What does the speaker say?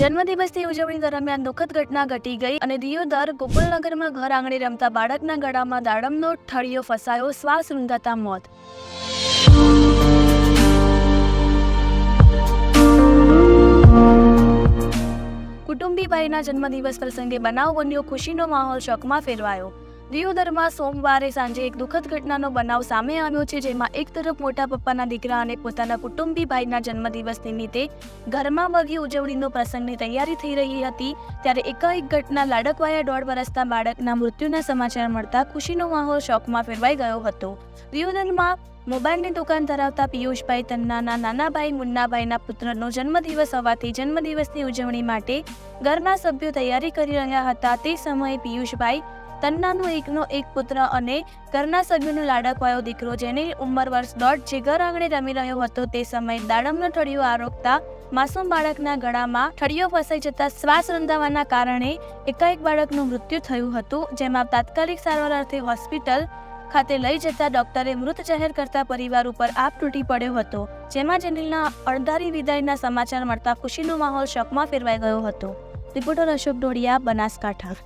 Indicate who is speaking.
Speaker 1: જન્મદિવસની ઉજવણી દરમિયાન દુઃખદ ઘટના ઘટી ગઈ અને દિયોદર ગોકુલનગરમાં ઘર આંગણે રમતા બાળકના ગળામાં દાડમનો ઠળિયો ફસાયો શ્વાસ રૂંધાતા મોત. કુટુંબીભાઈના જન્મદિવસ પ્રસંગે બનાવ બન્યો, ખુશીનો માહોલ શોકમાં ફેરવાયો. દિયોદરમાં સોમવારે સાંજે એક દુઃખદ ઘટનાનો બનાવ સામે આવ્યો છે, જેમાં એક તરફ મોટા પપ્પાના દીકરા અને પોતાના કુટુંબી ભાઈના જન્મદિવસ નિમિત્તે ઘરમાં વગી ઉજવણીનો પ્રસંગની તૈયારી થઈ રહી હતી. ત્યારે એકાએક ઘટના લાડકવાયા દોઢ વર્ષના બાળકના મૃત્યુના સમાચાર મળતા ખુશીનો માહોલ શોકમાં ફેરવાઈ ગયો હતો. દિયોદરમાં મોબાઈલની દુકાન ધરાવતા પિયુષભાઈ તન્નાના નાના ભાઈ મુન્નાભાઈના પુત્રનો જન્મદિવસ હોવાથી જન્મદિવસની ઉજવણી માટે ઘરના સભ્યો તૈયારી કરી રહ્યા હતા. તે સમયે પિયુષભાઈ તન્નાનો એકનો એક પુત્ર અને ઘરના સભ્યોનો લાડકવાયો દીકરો જેની ઉંમર વર્ષ દોઢ જે ઘર આંગણે રમી રહ્યો હતો તે સમયે દાડમનો ઠળિયો આરોગતા માસૂમ બાળકના ગળામાં ઠળિયો ફસાઈ જતા શ્વાસ રંધાવાના કારણે એકાએક બાળકનું મૃત્યુ થયું હતું, જેમાં તાત્કાલિક સારવાર અર્થે હોસ્પિટલ ખાતે લઈ જતા ડોક્ટરે મૃત જાહેર કરતા પરિવાર ઉપર આપ તૂટી પડ્યો હતો, જેમાં જેનિલના અણધારી વિદાયના સમાચાર મળતા ખુશીનો માહોલ શોકમાં ફેરવાઈ ગયો હતો. રિપોર્ટર અશોક ડોડિયા, બનાસકાંઠા.